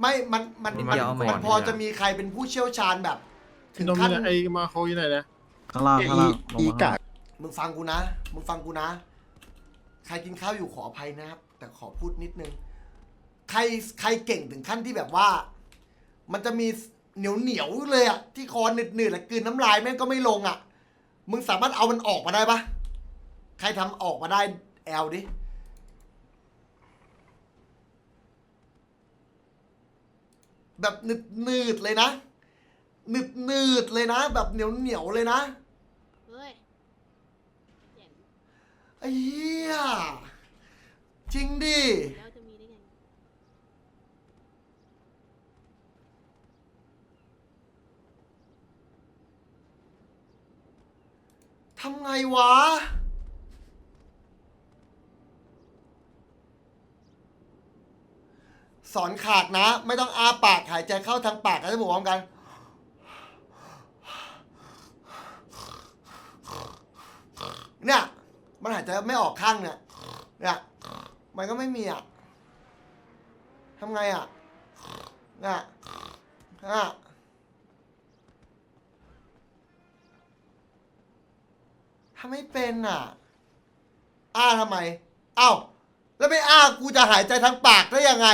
ไม่มันมันมันมันเดี๋ยวเอาใหม่ มันพอจะมีใครเป็นผู้เชี่ยวชาญแบบ ถึงนมขั้นเนี่ยไอ้มาโคอยู่ไหนนะ ข้างล่างข้างล่างลงอีมาข้างกาล่างมึงฟังกูนะ มึงฟังกูนะ ใครกินข้าวอยู่ขออภัยนะครับ แต่ขอพูดนิดนึง ใครใครเก่งถึงขั้นที่แบบว่า มันจะมีเหนียวเหนียวๆเลยอะที่คอหนืดหนืดๆอะกลืนน้ำลายแม่งก็ไม่ลงอะมึงสามารถเอามันออกมาได้ปะใครทำออกมาได้แอลดิ แบบหนืดหนืดๆเลยนะหนืดหนืดๆเลยนะ แบบเหนียวเหนียวๆเลยนะเฮ้ยเจ๋งไอ้เหี้ยจริงดิ แล้วจะมีได้ไงทำไงวะ สอนขากนะ ไม่ต้องอาปากหายใจเข้าทางปากกับจมูกพร้อมกัน เนี่ยมันหายใจไม่ออกข้างเนี่ยเนี่ยมันก็ไม่มีอะทำไงอะเนี่ยอะทำไม่เป็นอะ อ้าทำไม เอ้า แล้วไม่อ้ากูจะหายใจทางปากได้ยังไง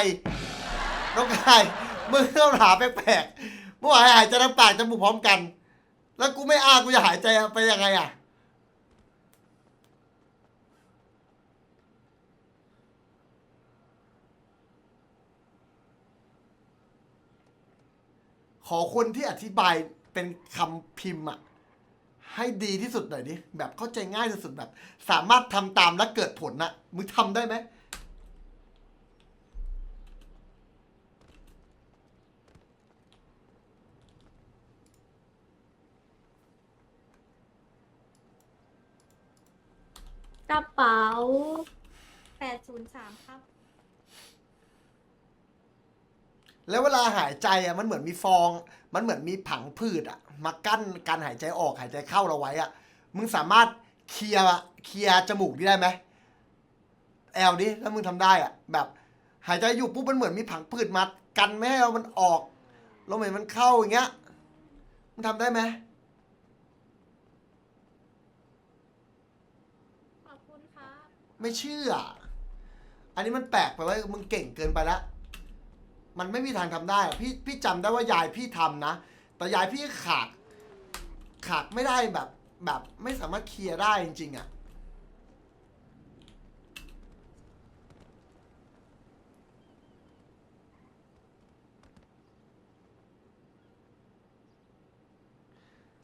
น้องกายมึงต้องถาแปลกๆเมื่อวานหายใจทางปากจมูกพร้อมกัน แล้วกูไม่อ้ากูจะหายใจไปยังไงอะขอคนที่อธิบายเป็นคำพิมพ์อะให้ดีที่สุดหน่อยดิแบบเข้าใจง่ายที่สุดแบบ สามารถทำตามและเกิดผลนะมึงทำได้ไหม ระเป๋าแปดศูนย์สามครับ แล้วเวลาหายใจอะมันเหมือนมีฟอง มันเหมือนมีผังผืดอะมากั้นการหายใจออกหายใจเข้าเราไว้อะ มึงสามารถเคลียร์เคลียร์จมูกนี่ได้ไหมแอลดิถ้ามึงทำได้อะ แบบหายใจอยู่ปุ๊บมันเหมือนมีผังผืดมากันไม่ให้เอามันออกลมหายใจมันเข้าอย่างเงี้ยมึงทำได้ไหม ขอบคุณครับ ไม่เชื่อ อันนี้มันแปลกไปว่ามึงเก่งเกินไปล้วมันไม่มีทางทำได้ พี่พี่จำได้ว่ายายพี่ทำนะ แต่ยายพี่ขาด ขาดไม่ได้แบบแบบไม่สามารถเคลียร์ได้จริงๆอะ่ะ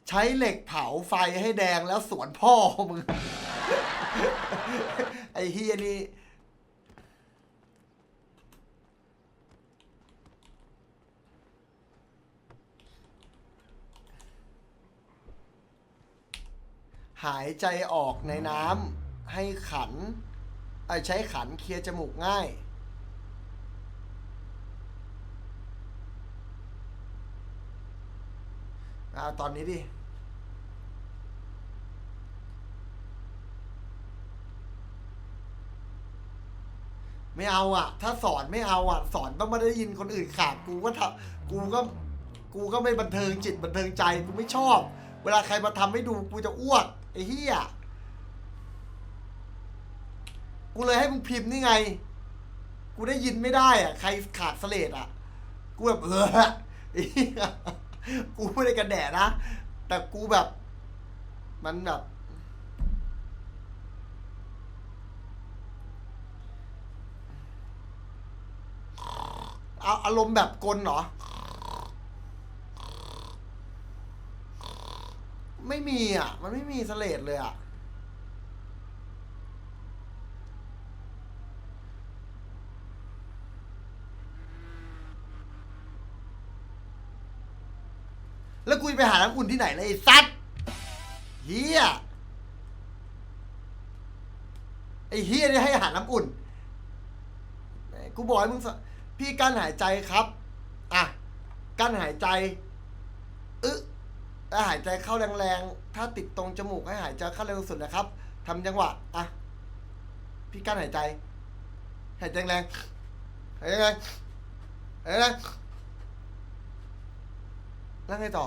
ใช้เหล็กเผาไฟให้แดงแล้วสวนพ่อมึง ไอ้เฮียนี่หายใจออกในน้ำให้ขันไอ้ใช้ขันเคลียร์จมูกง่าย อ่าตอนนี้ดิ ไม่เอาอะ ถ้าสอนไม่เอาอะ สอนต้องมาได้ยินคนอื่นขาดกูก็ทำกูก็ กูก็ไม่บันเทิงจิตบันเทิงใจกูไม่ชอบ เวลาใครมาทำให้ดูกูจะอ้วกไอ้เหี้ยกูเลยให้มึงพิมพ์นี่ไง กูได้ยินไม่ได้อะ ใครขาดเสลดอะ กูแบบเออกูไม่ได้กระแดะนะ แต่กูแบบ มันแบบ เอาอารมณ์แบบกลเหรอ ไม่มีอะ มันไม่มีสเลดเลยอะ แล้วกูไปหาน้ำอุ่นที่ไหนเลยซัดเฮียไอ้เฮียนี่ให้อาหารน้ำอุ่น กูบอกให้มึงส พี่กั้นหายใจครับ อะ กั้นหายใจอึแล้วหายใจเข้าแรงๆ ถ้าติดตรงจมูกให้หายใจเข้าแรงสุดนะครับทำจังหวะ อะ พี่กั้นหายใจ หายใจแรงหายใจแรงเอ้ยนะแล้วไงต่อ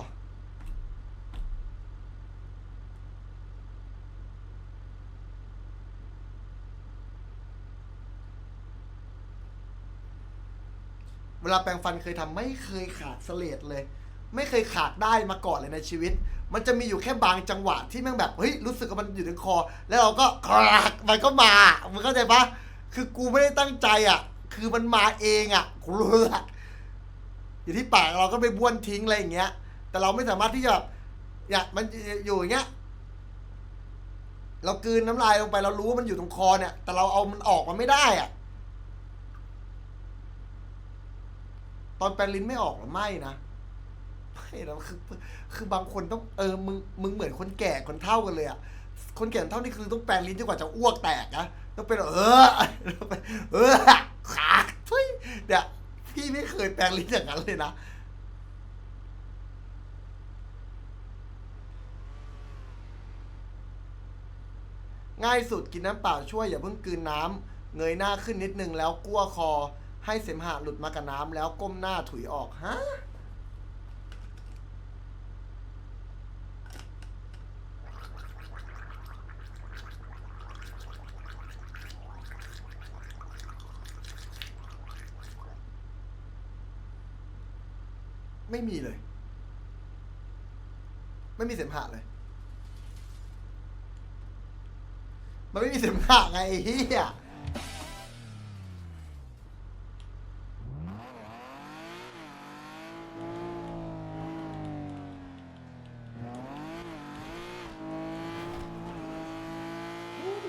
เวลาแปรงฟันเคยทำไม่เคยขาดเสลดเลย ไม่เคยขาดได้มาก่อนเลยในชีวิต มันจะมีอยู่แค่บางจังหวะที่แม่งแบบเฮ้ยรู้สึกว่ามันอยู่ในคอ แล้วเราก็คลากมันก็มามึงเข้าใจปะคือกูไม่ได้ตั้งใจอะ คือมันมาเองอะกูรู้ละอยู่ที่ปากเราก็ไปบ้วนทิ้งอะไรอย่างเงี้ย แต่เราไม่สามารถที่จะแบบอยามันอยู่อย่างเงี้ยเรากืนน้ำลายลงไปเรารู้ว่ามันอยู่ตรงคอเนี่ย แต่เราเอามันออกมาไม่ได้อะ ตอนแปรงลิ้นไม่ออกหรือไม่นะไม่นะคือคือบางคนต้องเออมึงมึงเหมือนคนแก่คนเท่ากันเลยอะคนแก่คนเท่านี่คือต้องแปรงลิ้นจนกว่าจะอ้วกแตกนะต้องเป็นเออเออขาทุยเนี่ยพี่ไม่เคยแปรงลิ้นอย่างนั้นเลยนะง่ายสุดกินน้ำเปล่าช่วยอย่าเพิ่งกืนน้ำเงยหน้าขึ้นนิดนึงแล้วกั้วคอ ให้เสมหะหลุดมากับน้ำแล้วก้มหน้าถุยออกฮะไม่มีเลย ไม่มีเสมหะเลย มันไม่มีเสมหะไงเฮีย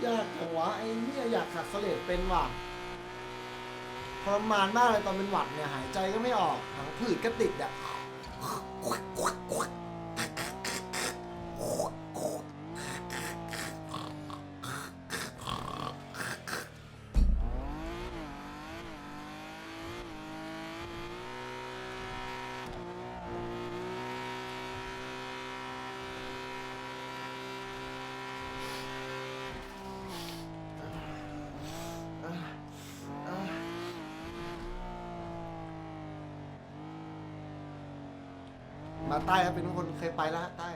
อยากจังวะไอ้เนี่ยอยากขัด เป็นว่ะทรมานมากเลยตอนเป็นหวัดเนี่ยหายใจก็ไม่ออกหางผืดก็ติดอะ ใต้ครับเป็นคนเคยไปแล้วฮะใต้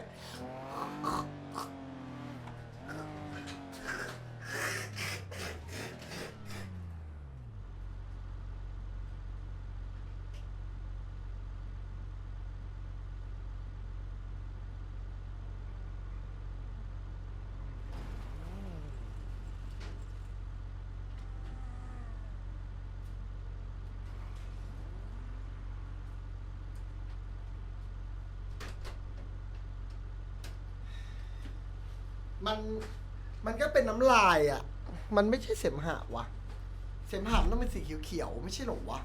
มันมันก็เป็นน้ำลายอะ มันไม่ใช่เสมหะวะ เสมหะมันต้องเป็นสีเขียวๆไม่ใช่หรอวะ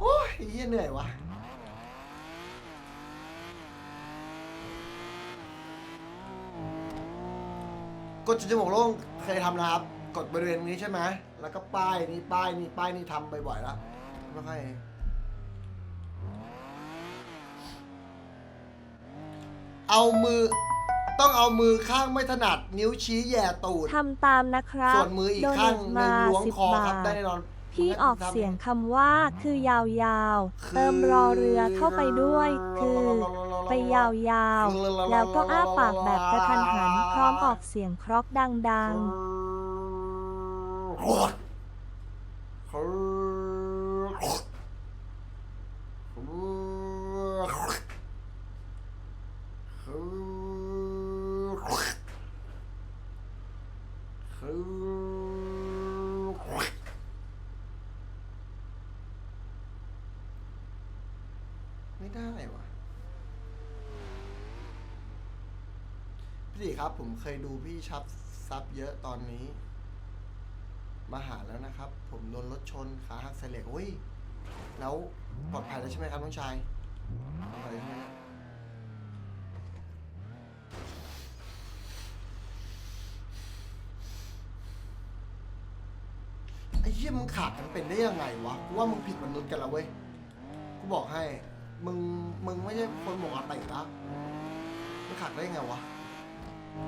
โอ้ยเฮียเหนื่อยวะกดจุดจมูกโล่งเคยทำนะครับ กดบริเวณนี้ใช่ไหม แล้วก็ป้ายนี้ป้ายนี้ป้ายนี้ทำบ่อยๆแล้วไม่ค่อย เอามือ ต้องเอามือข้างไม่ถนัด นิ้วชี้แหย่ตูด ทำตามนะครับส่วนมืออีกโดข้างเนตหนึ่มางล้วงสิบคอบาครับทได้แน่นอนพี่ออกเสียงคำว่าคือยาวคือๆเติมรอเรือเข้าไปด้วย คือ ไปยาวๆ แล้วก็อ้าปากแบบกระทันหัน พร้อมออกเสียงครอกดังไม่ได้วะพี่ ดิครับ ผมเคยดูพี่ชับซับเยอะตอนนี้ มาหาแล้วนะครับ ผมโดนรถชนขาหักเสลกอุ้ยแล้วปลอดภัยแล้วใช่ไหมครับน้องชายปลอดภัยใช่ไหมไอ้เหี้ยมึงขาดมันเป็นได้ยังไงวะกูว่ามึงผิดมนุษย์กันแล้วเว้ยกูบอกให้ มึงมึงไม่ใช่คนหมกอาติละมึงขาดได้ยังไงวะ ๆ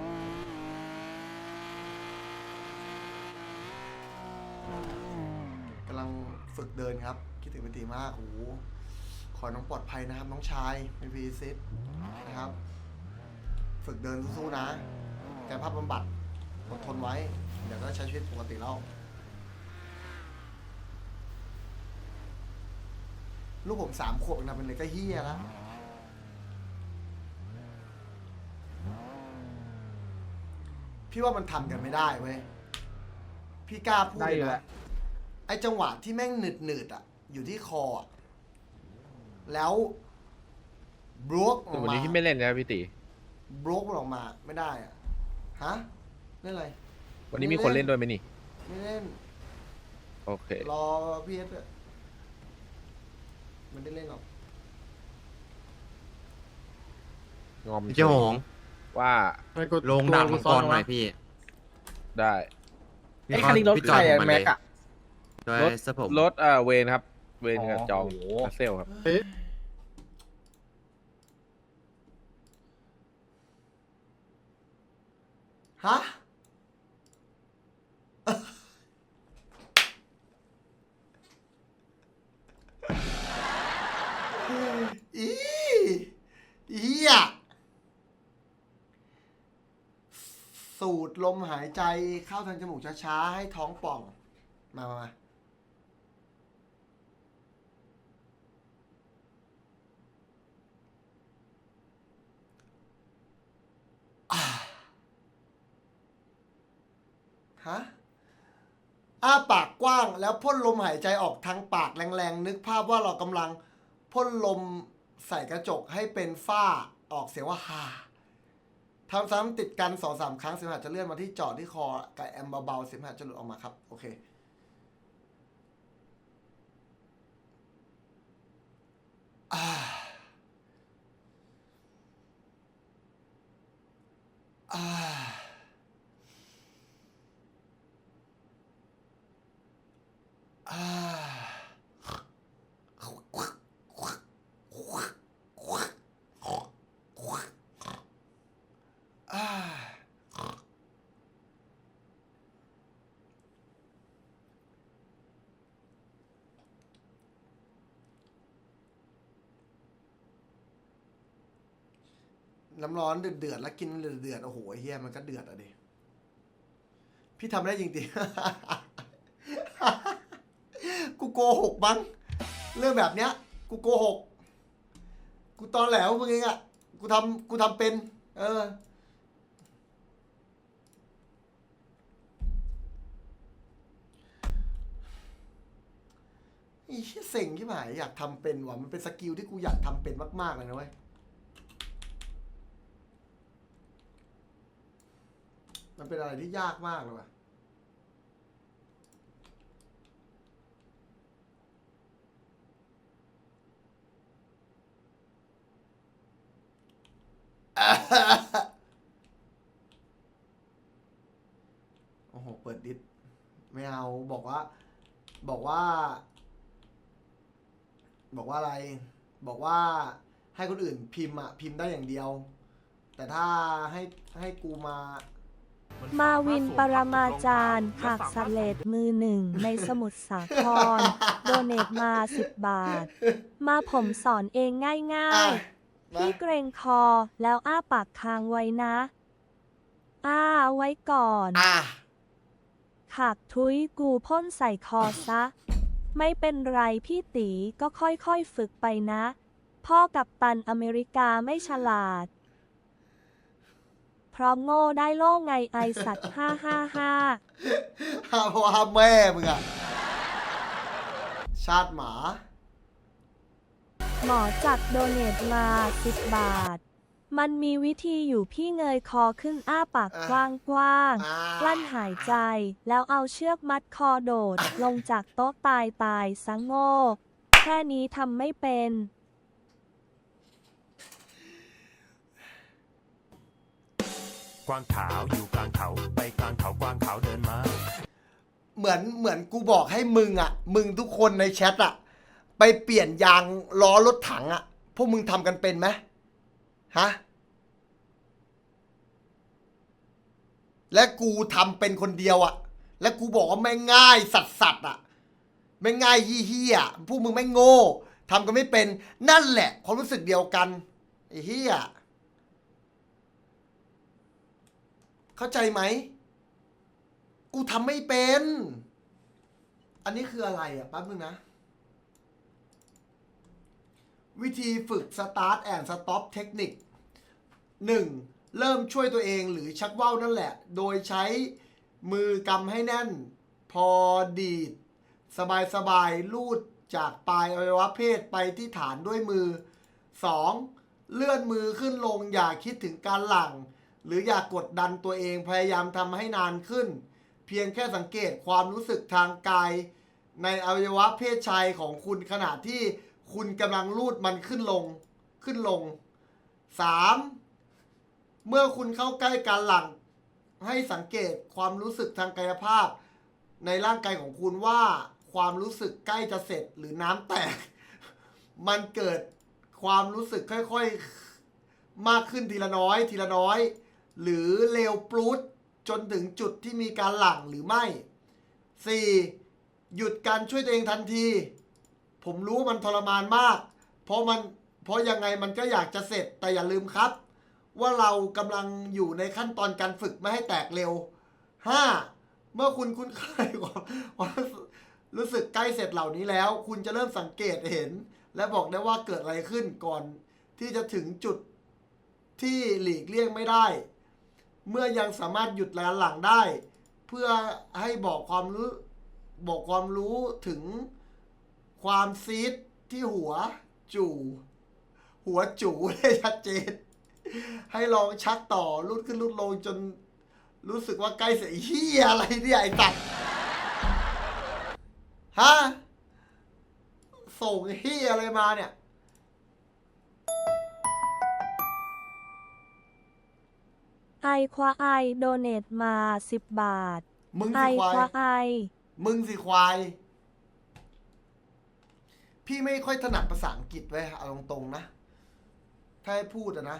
ฝึกเดินครับ คิดถึงเป็นตีมากโอ้โหขอให้น้องปลอดภัยนะครับ น้องชายไม่พีซิตนะครับ ฝึกเดินสู้ๆนะกายภาพบำบัดอดทนไว้ เดี๋ยวก็ใช้ชีวิตปกติแล้วลูกผมสามขวบเองนะเป็นเลยก็เฮี้ยแล้ว พี่ว่ามันทำกันไม่ได้เว้ย พี่กล้าพูดได้เลอยู่ยแหนะละ ไอ้จังหวะที่แม่งหนืดหนืดๆอะ อยู่ที่คออะแล้วบล็อกอแต่อกวันมานี้พี่ไม่เล่นนะพี่ตีบล็อกมันออกมาไม่ได้อะ ฮะเล่นอะไร วันนี้มีคนเล่นด้วยไหมนี่ ไม่เล่น โอเค รอพีเอสอะมันได้เล่นหรอกงอมพี่เจ้าหง ว่าลงดาบมังกรหน่อยพี่ได้ไอ้คันนี้รถพี่ใครจยอะผาแม็เลยกอะด้วยรถสะผมรถเอ่อเวนครับ เวนกับอ๋อจองโอ้โหเซลครับฮะ อีอีอะ สูดลมหายใจเข้าทางจมูกช้าๆ ให้ท้องป่อง มามามาอ่าฮะอ้าปากกว้างแล้วพ่นลมหายใจออกทางปากแรงๆ นึกภาพว่าเรากำลังพ่นลมใส่กระจกให้เป็นฝ้าออกเสียงว่าฮา ทำซ้ำติดกันสองสามครั้งสิมหาจะเลื่อนมาที่จอดที่คอกับแอมเบาๆสิมหาจะหลุดออกมาครับ โอเค อ่า อ่าอ่า น้ำร้อนเดือดๆแล้วกินเดือดๆโอ้โหเฮียมันก็เดือดอะดิพี่ทำได้จริงๆ กูโกหกบ้างเรื่องแบบเนี้ย กูโกหก กูตอนแหลวมึงเองอะ กูทำกูทำเป็น เออ อีเหี้ยเซ็งที่หมายอยากทำเป็นว่ะ มันเป็นสกิลที่กูอยากทำเป็นมาก ๆ เลยนะเว้ย มันเป็นอะไรที่ยากมากเลยว่ะโอ้โห เปิดดิสไม่เอา บอกว่า บอกว่า บอกว่าอะไร บอกว่าให้คนอื่นพิมพ์อะพิมพ์ได้อย่างเดียว แต่ถ้าให้ให้กูมา มาวินปรมาจารย์หักสเลดมือหนึ่งในสมุทรสาคร โดเนตมา10บาท มาผมสอนเองง่ายอะๆพี่เกรงคอแล้วอ้าปากค้างไว้นะ อ้าไว้ก่อนอะขากทุยกูพ่นใส่คอซะ ไม่เป็นไรพี่ตีก็ค่อยๆฝึกไปนะ พ่อกับตันอเมริกาไม่ฉลาดเพ ราะโง่ได้โล่ไงไอสัตว์ห้าห้าห้าห้ามพ่อห้ามแม่มึงอะชาติหมา หมอจัดโดเนทมาสิบบาท มันมีวิธีอยู่พี่เงยคอขึ้นอ้าปากอะกว้างกว้างๆอ่ากลั้นหายใจแล้วเอาเชือกมัดคอโดด ลงจากโต๊ะตายตายซะโง่แค่นี้ทำไม่เป็น วางขาวอยู่กลางเขาไปกลางเขากวางขาวเดินมา เหมือนเหมือนกูบอกให้มึงอะมึงทุกคนในแชทอะไปเปลี่ยนยางล้อรถถังอะพวกมึงทำกันเป็นไหมฮะ และกูทำเป็นคนเดียวอะและกูบอกว่าไม่ง่ายสัสสัสๆอะไม่ง่ายยี่เฮียพวกมึงไม่งโง่ทำกันไม่เป็นนั่นแหละความรู้สึกเดียวกันไอ้เฮีย เข้าใจไหม กูทำไม่เป็น อันนี้คืออะไรอะแป๊บนึงนะ วิธีฝึก Start and Stop เทคนิค 1. เริ่มช่วยตัวเองหรือชักว่าวนั่นแหละ โดยใช้มือกำให้แน่น พอดีด สบายๆลูดจากปลายอวัยวะเพศไปที่ฐานด้วยมือ 2. เลื่อนมือขึ้นลงอย่าคิดถึงการหลัง หรืออยากกดดันตัวเองพยายามทำให้นานขึ้น เพียงแค่สังเกตความรู้สึกทางกาย ในอวัยวะเพศชายของคุณขณะที่คุณกำลังลูดมันขึ้นลงขึ้นลง 3. เมื่อคุณเข้าใกล้การหลัง ให้สังเกตความรู้สึกทางกายภาพ ในร่างกายของคุณว่าความรู้สึกใกล้จะเสร็จหรือน้ำแตก มันเกิดความรู้สึกค่อยๆ มากขึ้นทีละน้อย ทีละน้อย หรือเร็วปลุดจนถึงจุดที่มีการหลั่งหรือไม่ 4. หยุดการช่วยตัวเองทันที ผมรู้ว่ามันทรมานมาก เพราะมันเพราะยังไงมันก็อยากจะเสร็จแต่อย่าลืมครับ ว่าเรากำลังอยู่ในขั้นตอนการฝึกไม่ให้แตกเร็ว 5. เมื่อคุณคุ้นเคยกับความรู้สึกใกล้เสร็จเหล่านี้แล้ว คุณจะเริ่มสังเกตเห็น และบอกได้ว่าเกิดอะไรขึ้นก่อนที่จะถึงจุดที่หลีกเลี่ยงไม่ได้ เมื่อยังสามารถหยุดแลนหลังได้ เพื่อให้บอกความรู้บอกความรู้ถึงความซีดที่หัวจู่ หัวจู่ได้ชัดเจน ให้ลองชักต่อลุดขึ้นลุดลงจนรู้สึกว่าใกล้เสียเฮียอะไรเนี่ยไอ้ตัดฮะส่งเฮียอะไรมาเนี่ย ไอควาไอโดเนตมา10บาท มึงไอสิควาควายไอ มึงสิควาย พี่ไม่ค่อยถนัดภาษาอังกฤษเว้ยเอาตรงๆนะ ถ้าให้พูดอะนะ